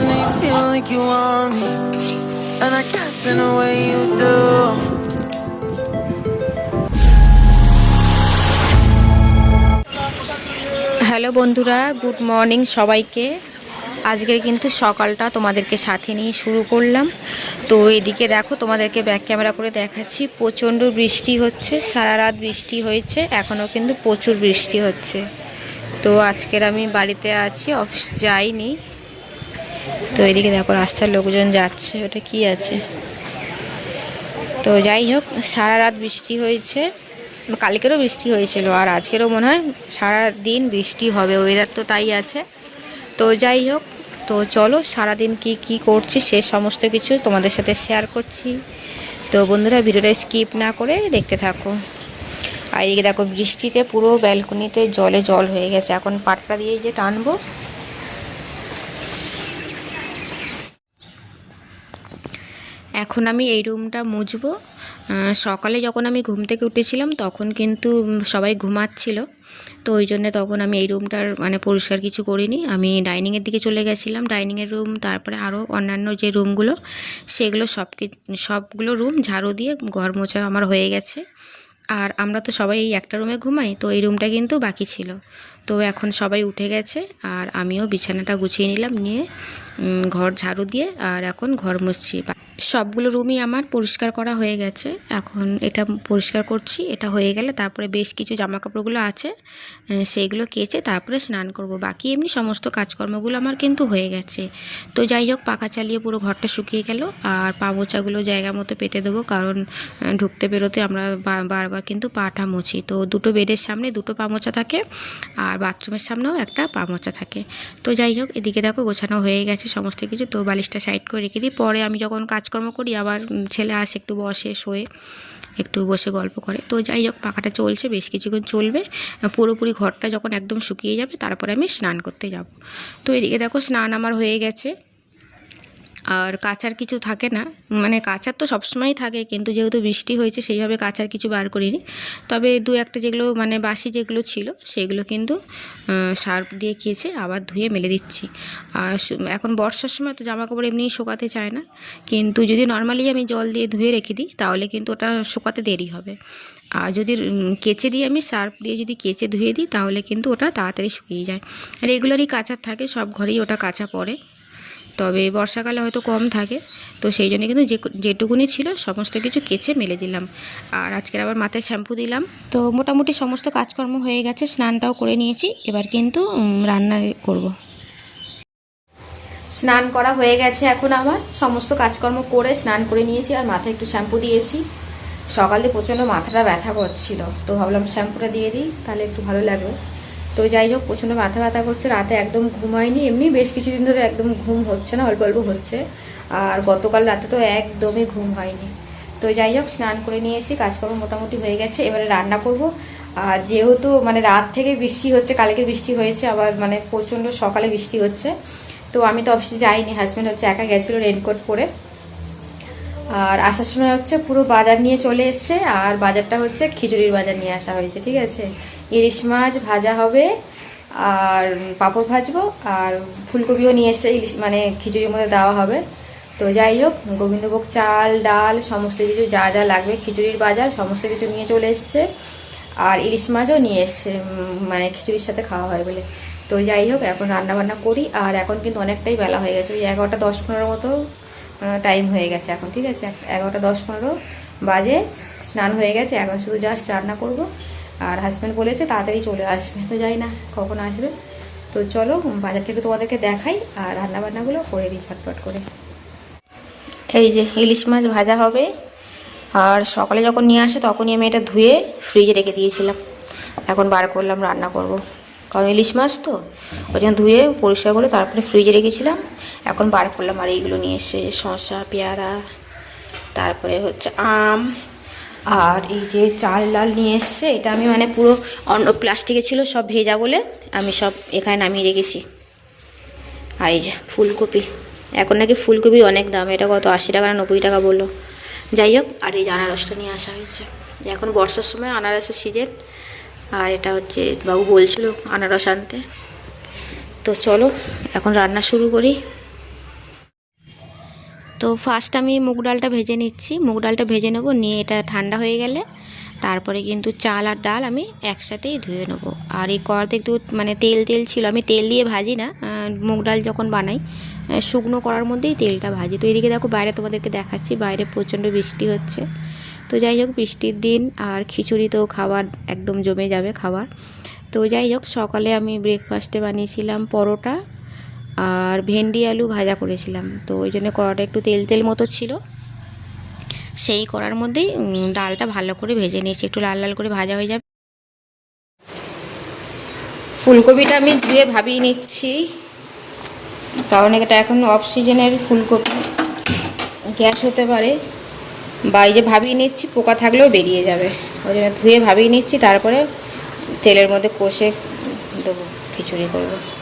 Funny feel like you want me, and I guess in a way you do. Hello বন্ধুরা। Good morning সবাইকে। আজকের কিন্তু সকালটা তোমাদেরকে সাথে নিয়ে শুরু করলাম। তো এদিকে দেখো তোমাদেরকে ব্যাক ক্যামেরা করে দেখাচ্ছি। প্রচণ্ড বৃষ্টি হচ্ছে সারা রাত বৃষ্টি হয়েছে এখনও কিন্তু প্রচুর বৃষ্টি হচ্ছে। তো আজকের আমি বাড়িতে আছি অফিস যাইনি। তো এদিকে দেখো, রাস্তার লোকজন যাচ্ছে, ওটা কি আছে? তো যাই হোক, সারা রাত বৃষ্টি হয়েছে। কালকেরও বৃষ্টি হয়েছিল, আর আজকেরও মনে হয় সারা দিন বৃষ্টি হবে ওয়েদার তো তাই আছে। তো যাই হোক, তো চলো সারাদিন কি কি করছি সে সমস্ত কিছু তোমাদের সাথে শেয়ার করছি। তো বন্ধুরা, ভিডিওটা স্কিপ না করে দেখতে থাকো। আর এদিকে দেখো, বৃষ্টিতে পুরো ব্যালকনিতে জলে জল হয়ে গেছে। এখন পাটটা দিয়ে যে টানবো এখন আমি এই রুমটা মুছবো। সকালে যখন আমি ঘুম থেকে উঠেছিলাম তখন কিন্তু সবাই ঘুমাচ্ছিল। তো ওই জন্য তখন আমি এই রুমটার মানে পরিষ্কার কিছু করিনি। আমি ডাইনিংয়ের দিকে চলে গেছিলাম। ডাইনিংয়ের রুম, তারপরে আরও অন্যান্য যে রুমগুলো, সেগুলো সব সবগুলো রুম ঝাড়ু দিয়ে ঘর মোছা আমার হয়ে গেছে। আর আমরা তো সবাই এই একটা রুমে ঘুমাই, তো এই রুমটা কিন্তু বাকি ছিল। তো এখন সবাই উঠে গেছে আর আমিও বিছানাটা গুছিয়ে নিলাম, নিয়ে ঘর ঝাড়ু দিয়ে আর এখন ঘর মুছছি। সবগুলো রুমই আমার পরিষ্কার করা হয়ে গেছে। এখন এটা পরিষ্কার করছি, এটা হয়ে গেলে তারপরে বেশ কিছু জামা কাপড়গুলো আছে সেইগুলো কেচে তারপরে স্নান করব। বাকি এমনি সমস্ত কাজকর্মগুলো আমার কিন্তু হয়ে গেছে। তো যাই হোক, পাখা চালিয়ে পুরো ঘরটা শুকিয়ে গেল আর পা মোচাগুলো জায়গা মতো পেতে দেবো কারণ ঢুকতে বেরোতে আমরা বারবার কিন্তু পাটা মুছি। তো দুটো বেডের সামনে দুটো পা মোচা থাকে আর বাথরুমের সামনেও একটা পা মোচা থাকে। তো যাই হোক, এদিকে দেখো গোছানো হয়ে গেছে সমস্ত কিছু, তো বালিশটা সাইড করে রেখে দিই। পরে আমি যখন কাজকর্ম করি, আবার ছেলে আসে, একটু বসে, শোয়ে, একটু বসে গল্প করে। তো যাই হোক, পাখাটা চলছে, বেশ কিছুক্ষণ চলবে। পুরোপুরি ঘরটা যখন একদম শুকিয়ে যাবে, তারপরে আমি স্নান করতে যাব। তো এদিকে দেখো, স্নান আমার হয়ে গেছে। আর কাচার কিছু থাকে না। মানে কাচার তো সবসময়ই থাকে, কিন্তু যেহেতু বৃষ্টি হয়েছে, সেইভাবে কাচার কিছু বার করিনি। তবে দু একটা যেগুলো মানে বাসি যেগুলো ছিল, সেগুলো কিন্তু সার্ফ দিয়ে কেচে আবার ধুয়ে মেলে দিচ্ছি। আর এখন বর্ষার সময় তো জামা কাপড় এমনিই শোকাতে চায় না। কিন্তু যদি নর্মালি আমি জল দিয়ে ধুয়ে রেখে দিই, তাহলে কিন্তু ওটা শোকাতে দেরি হবে। আর যদি কেচে দিয়ে আমি সার্ফ দিয়ে যদি কেচে ধুয়ে দিই, তাহলে কিন্তু ওটা তাড়াতাড়ি শুকিয়ে যায়। রেগুলারই কাচার থাকে, সব ঘরেই ওটা কাঁচা পড়ে। তবে বর্ষাকালে হয়তো কম থাকে। তো সেই জন্য কিন্তু যে যেটুকুনি ছিল সমস্ত কিছু কেচে মেলে দিলাম। আর আজকের আবার মাথায় শ্যাম্পু দিলাম। তো মোটামুটি সমস্ত কাজকর্ম হয়ে গেছে, স্নানটাও করে নিয়েছি। এবার কিন্তু রান্না করব। স্নান করা হয়ে গেছে এখন আমার। সমস্ত কাজকর্ম করে স্নান করে নিয়েছি আর মাথায় একটু শ্যাম্পু দিয়েছি। সকালে প্রচণ্ড মাথাটা ব্যথা করছিল। তো ভাবলাম শ্যাম্পুটা দিয়ে দিই, তাহলে একটু ভালো লাগবে। তো যাই হোক, প্রচণ্ড মাথা ব্যথা করছে, রাতে একদম ঘুম হয়নি, এমনি বেশ কিছুদিন ধরে একদম ঘুম হচ্ছে না, অল্প অল্প হচ্ছে। আর গতকাল রাতে তো একদমই ঘুম হয়নি। তো যাই হোক, স্নান করে নিয়েছি, কাজকর্ম মোটামুটি হয়ে গেছে, এবারে রান্না করব। আর যেহেতু মানে রাত থেকে বৃষ্টি হচ্ছে কালকে বৃষ্টি হয়েছে, আবার মানে প্রচণ্ড সকালে বৃষ্টি হচ্ছে, তো আমি তো অফিসে যাইনি হাজব্যান্ড হচ্ছে একা গেছিল রেনকোট পরে। আর আসার সময় হচ্ছে পুরো বাজার নিয়ে চলে এসছে, আর বাজারটা হচ্ছে খিচুড়ির বাজার নিয়ে আসা হয়েছে, ঠিক আছে? ইলিশ মাছ ভাজা হবে, আর পাঁপড় ভাজবো, আর ফুলকপিও নিয়ে এসছে ইলিশ মানে খিচুড়ির মধ্যে দেওয়া হবে। তো যাই হোক, গোবিন্দভোগ চাল, ডাল, সমস্ত কিছু যা যা লাগবে, খিচুড়ির বাজার, সমস্ত কিছু নিয়ে চলে এসছে। আর ইলিশ মাছও নিয়ে এসছে মানে খিচুড়ির সাথে খাওয়া হয় বলে। তো যাই হোক, এখন রান্না বান্না করি, আর এখন কিন্তু অনেকটাই বেলা হয়ে গেছে, ওই এগারোটা দশ পনেরো মতো টাইম হয়ে গেছে এখন, ঠিক আছে? এগারোটা দশ পনেরো বাজে, স্নান হয়ে গেছে, এখন শুধু জাস্ট রান্না করব। আর হাজব্যান্ড বলেছে তাড়াতাড়ি চলে আসবে। তো যাই না, কখন আসবে? তো চলো বাজার থেকে তোমাদেরকে দেখাই আর রান্না বান্নাগুলো করে দিই ঝটপট করে। এই যে ইলিশ মাছ ভাজা হবে। আর সকালে যখন নিয়ে আসে তখনই আমি এটা ধুয়ে ফ্রিজে রেখে দিয়েছিলাম। এখন বার করলাম, রান্না করব। কারণ ইলিশ মাছ তো, ওই জন্য ধুয়ে পরিষ্কার করে তারপরে ফ্রিজে রেখেছিলাম। এখন বার করলাম আর এইগুলো নিয়ে এসে শসা পেয়ারা, তারপরে হচ্ছে আম আর এই যে চাল ডাল নিয়ে এসছে, এটা আমি মানে পুরো অন্য প্লাস্টিকে ছিল, সব ভেজা বলে আমি সব এখানে নামিয়ে রেখেছি। আর এই যে ফুলকপি, এখন নাকি ফুলকপির অনেক দাম, এটা কত, আশি টাকা না নব্বই টাকা বলল। যাই হোক, আর এই আনারসটা নিয়ে আসা হয়েছে। এখন বর্ষার সময় আনারসের সিজন, আর এটা হচ্ছে বাবু বলছিল আনারস আনতে। তো চলো, এখন রান্না শুরু করি। তো ফার্স্ট আমি মুগ ডালটা ভেজে নিচ্ছি। মুগ ডালটা ভেজে নেব, নিয়ে এটা ঠান্ডা হয়ে গেলে তারপরে কিন্তু চাল আর ডাল আমি একসাথেই ধুয়ে নেব। আর এই কড়াতে একটু মানে তেল তেল ছিল, আমি তেল দিয়ে ভাজি না মুগ ডাল যখন বানাই শুকনো করার মধ্যেই তেলটা ভাজি। তো এদিকে দেখো বাইরে তোমাদেরকে দেখাচ্ছি, বাইরে প্রচণ্ড বৃষ্টি হচ্ছে। তো যাই হোক, বৃষ্টির দিন আর খিচুড়ি তো খাবার একদম জমে যাবে খাবার তো যাই হোক, সকালে আমি ব্রেকফাস্টে বানিয়েছিলাম পরোটা আর ভেন্ডি আলু ভাজা করেছিলাম। তো ওই জন্য কড়াটা একটু তেল তেল মতো ছিল। সেই করার মধ্যেই ডালটা ভালো করে ভেজে নিয়েছি। একটু লাল লাল করে ভাজা হয়ে যাবে। ফুলকপিটা আমি ধুয়ে ভাবিয়ে নিচ্ছি। কারণ এটা এখন অফ সিজনের ফুলকপি। গ্যাস হতে পারে। বা এই যে ভাবিয়ে নিচ্ছি, পোকা থাকলেও বেরিয়ে যাবে। ওই জন্য ধুয়ে ভাবিয়ে নিচ্ছি। তারপরে তেলের মধ্যে কষে দেবো, খিচুড়ি করব।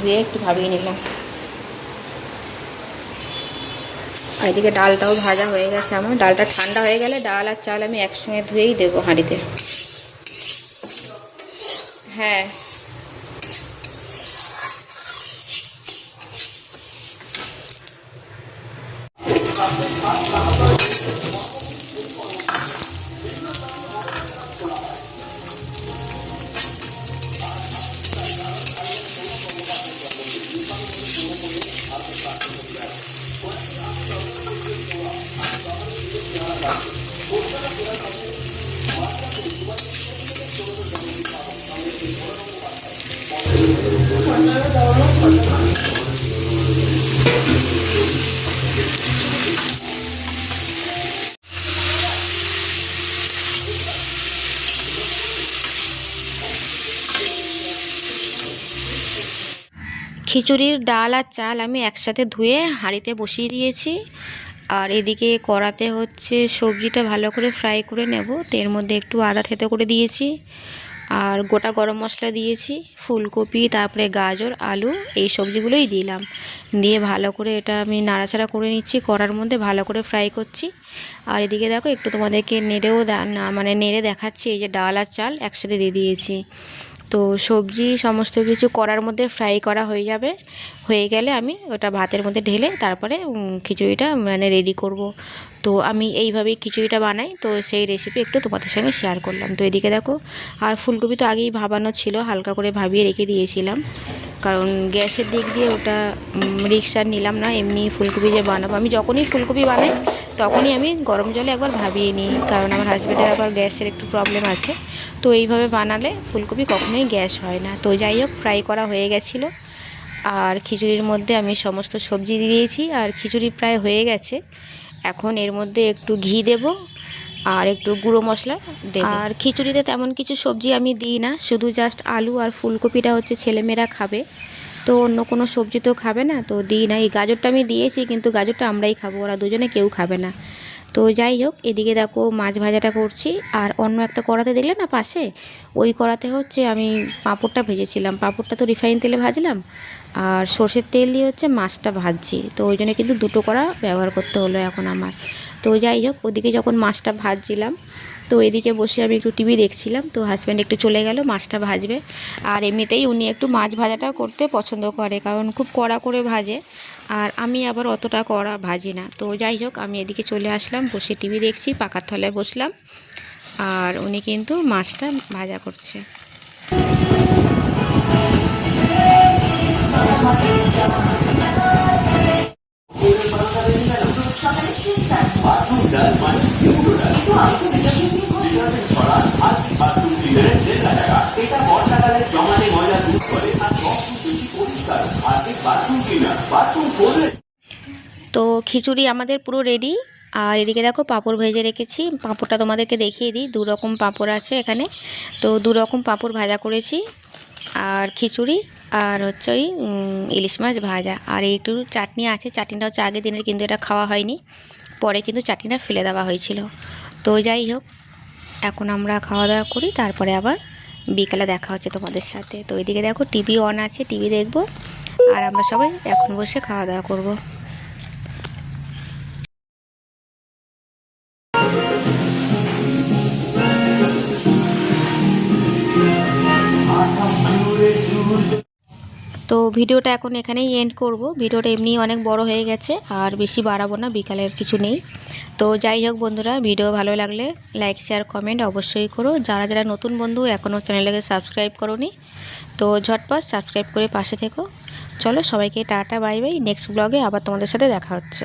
ধুয়ে একটু ভাবিয়ে নিলাম। আর এদিকে ডালটাও ভাজা হয়ে গেছে আমার। ডালটা ঠান্ডা হয়ে গেলে ডাল আর চাল আমি একসঙ্গে ধুয়েই দেবো হাঁড়িতে। হ্যাঁ। খিচুড়ির ডাল আর চাল আমি একসাথে ধুয়ে হাঁড়িতে বসিয়ে দিয়েছি। আর এদিকে কড়াতে হচ্ছে সবজিটা ভালো করে ফ্রাই করে নেব। তো এর মধ্যে একটু আদা থেতো করে দিয়েছি। আর গোটা গরম মশলা দিয়েছি, ফুলকপি, তারপরে গাজর, আলু, এই সবজিগুলোই দিলাম। দিয়ে ভালো করে এটা আমি নাড়াচাড়া করে নিচ্ছি, কড়ার মধ্যে ভালো করে ফ্রাই করছি। আর এদিকে দেখো একটু তোমাদেরকে নেড়েও মানে নেড়ে দেখাচ্ছি, এই যে ডাল আর চাল একসাথে দিয়ে দিয়েছি। তো সবজি সমস্ত কিছু করার মধ্যে ফ্রাই করা হয়ে যাবে। হয়ে গেলে আমি ওটা ভাতের মধ্যে ঢেলে তারপরে খিচুড়িটা মানে রেডি করব। তো আমি এইভাবেই খিচুড়িটা বানাই। তো সেই রেসিপি একটু তোমাদের সঙ্গে শেয়ার করলাম। তো এদিকে দেখো, আর ফুলকপি তো আগেই ভাবানো ছিল, হালকা করে ভাবিয়ে রেখে দিয়েছিলাম। কারণ গ্যাসের দিক দিয়ে ওটা রিক্সার নিলাম না, এমনি ফুলকপি যে বানাবো। আমি যখনই ফুলকপি বানাই, তখনই আমি গরম জলে একবার ভাবিয়ে নিই। কারণ আমার হাজব্যান্ডের আবার গ্যাসের একটু প্রবলেম আছে। তো এইভাবে বানালে ফুলকপি কখনোই গ্যাস হয় না। তো যাই হোক ফ্রাই করা হয়ে গেছিল। আর খিচুড়ির মধ্যে আমি সমস্ত সবজি দিয়েছি আর খিচুড়ি প্রায় হয়ে গেছে। এখন এর মধ্যে একটু ঘি দেব আর একটু গুঁড়ো মশলা দেব। আর খিচুড়িতে তেমন কিছু সবজি আমি দিই না, শুধু জাস্ট আলু আর ফুলকপিটা হচ্ছে ছেলেমেয়েরা খাবে। তো অন্য কোনো সবজি তো খাবে না, তো দিই না। এই গাজরটা আমি দিয়েছি, কিন্তু গাজরটা আমরাই খাব, ওরা দুজনে কেউ খাবে না। তো যাই হোক, এদিকে দেখো মাছ ভাজাটা করছি। আর অন্য একটা কড়াতে দেখলে না পাশে? ওই কড়াতে হচ্ছে আমি পাঁপড়টা ভেজেছিলাম। পাঁপড়টা তো রিফাইন তেলে ভাজলাম। আর সর্ষের তেল দিয়ে হচ্ছে মাছটা ভাজছি। তো ওই জন্য কিন্তু দুটো কড়া ব্যবহার করতে হলো এখন আমার। তো যাই হোক, ওদিকে যখন মাছটা ভাজছিলাম, তো এদিকে বসে আমি একটু টিভি দেখছিলাম। তো হাজব্যান্ড একটু চলে গেল, মাছটা ভাজবে। আর এমনিতেই উনি একটু মাছ ভাজাটা করতে পছন্দ করে, কারণ খুব কড়া করে ভাজে। আর আমি আবার অতটা করা ভাজি না। তো যাই হোক, আমি এদিকে চলে আসলাম, বসে টিভি দেখছি, পাকার থলায় বসলাম। আর উনি কিন্তু মাছটা ভাজা করছে। তো খিচুড়ি আমাদের পুরো রেডি আর এদিকে দেখো পাঁপড় ভেজে রেখেছি। পাঁপড়টা তোমাদেরকে দেখিয়ে দিই, দু রকম পাঁপড় আছে এখানে। তো দু রকম পাঁপড় ভাজা করেছি, আর খিচুড়ি, আর হচ্ছে ওই ইলিশ মাছ ভাজা। আর একটু চাটনি আছে, চাটনিটা হচ্ছে আগের দিনের কিন্তু এটা খাওয়া হয়নি, পরে কিন্তু চাটনিটা ফেলে দেওয়া হয়েছিল। তো যাই হোক, এখন আমরা খাওয়া দাওয়া করি, তারপরে আবার বিকালে দেখা হচ্ছে তোমাদের সাথে। তো এদিকে দেখো টিভি অন আছে, টিভি দেখব, আর আমরা সবাই এখন বসে খাওয়া দাওয়া করব। তো ভিডিওটা এখন এখানেই এন্ড করব। ভিডিওটা এমনি অনেক বড় হয়ে গেছে, আর বেশি বাড়াবো না বিকালের কিছু নেই। তো যাই হোক বন্ধুরা, ভিডিও ভালো লাগলে লাইক শেয়ার কমেন্ট অবশ্যই করো। যারা যারা নতুন বন্ধু এখনও চ্যানেলটাকে সাবস্ক্রাইব করোনি, তো ঝটপট সাবস্ক্রাইব করে পাশে থেকো। চলো সবাইকে টাটা বাই বাই নেক্সট ব্লগে আবার তোমাদের সাথে দেখা হচ্ছে।